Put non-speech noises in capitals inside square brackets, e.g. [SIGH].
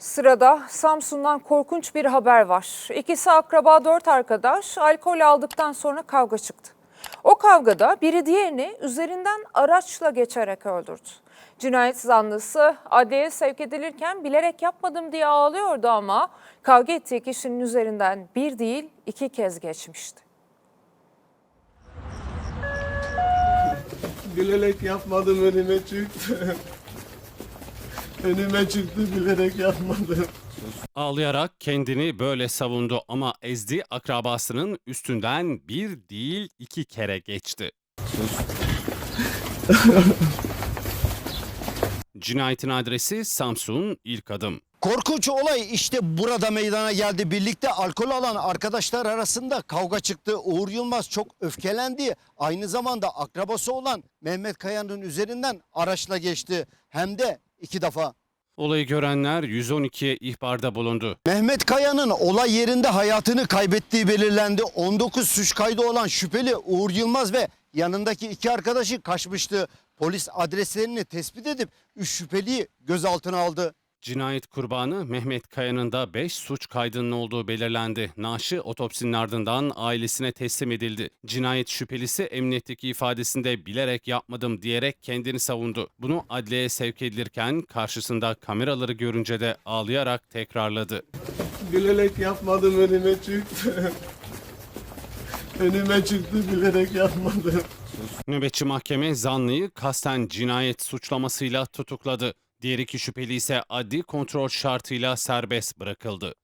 Sırada Samsun'dan korkunç bir haber var. İkisi akraba dört arkadaş alkol aldıktan sonra kavga çıktı. O kavgada biri diğerini üzerinden araçla geçerek öldürdü. Cinayet zanlısı adliyeye sevk edilirken bilerek yapmadım diye ağlıyordu ama kavga ettiği kişinin üzerinden bir değil iki kez geçmişti. Bilerek yapmadım önüme çıktı. [LAUGHS] önüme çıktı bilerek yapmadım. Ağlayarak kendini böyle savundu ama ezdi akrabasının üstünden bir değil iki kere geçti. Cinayetin adresi Samsun İlk Adım. Korkunç olay işte burada meydana geldi. Birlikte alkol alan arkadaşlar arasında kavga çıktı. Uğur Yılmaz çok öfkelendi. Aynı zamanda akrabası olan Mehmet Kaya'nın üzerinden araçla geçti. Hem de iki defa. Olayı görenler 112'ye ihbarda bulundu. Mehmet Kaya'nın olay yerinde hayatını kaybettiği belirlendi. 19 suç kaydı olan şüpheli Uğur Yılmaz ve yanındaki iki arkadaşı kaçmıştı. Polis adreslerini tespit edip 3 şüpheliyi gözaltına aldı. Cinayet kurbanı Mehmet Kaya'nın da 5 suç kaydının olduğu belirlendi. Naaşı otopsinin ardından ailesine teslim edildi. Cinayet şüphelisi emniyetteki ifadesinde bilerek yapmadım diyerek kendini savundu. Bunu adliyeye sevk edilirken karşısında kameraları görünce de ağlayarak tekrarladı. Bilerek yapmadım önüme çıktı. önüme çıktı bilerek yapmadım. Nöbetçi mahkeme zanlıyı kasten cinayet suçlamasıyla tutukladı. Diğer iki şüpheli ise adli kontrol şartıyla serbest bırakıldı.